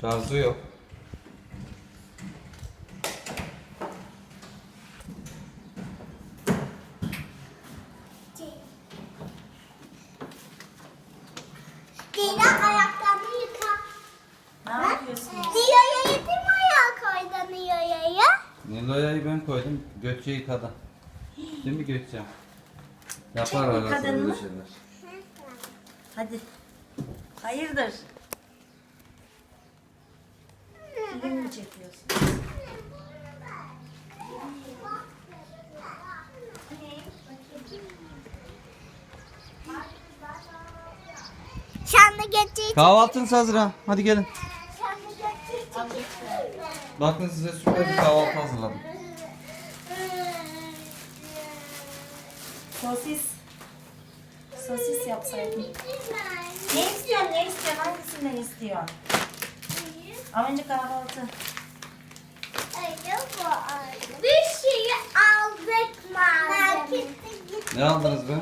Şarjı yok. Dila ayaklarını yıka. Ne yapıyorsunuz? Koydun Diya'ya. Nilo'ya'yı ben koydum. Gökçe yıkadı. Değil mi Gökçe? Yapar arası yıkadın böyle mı? şeyler. Hadi. Hayırdır? Mi çekiyorsun? De geçeceksin. Kahvaltınız hazır ha. Hadi gelin. Bakın size süper bir kahvaltı hazırladım. Sosis. Sosis yapsaydın. Ne istiyorsun? Ne istiyorsun? Hangisinden istiyorsun? Önce kahvaltı. Bir şeyi aldık malzeme. Ne aldınız be?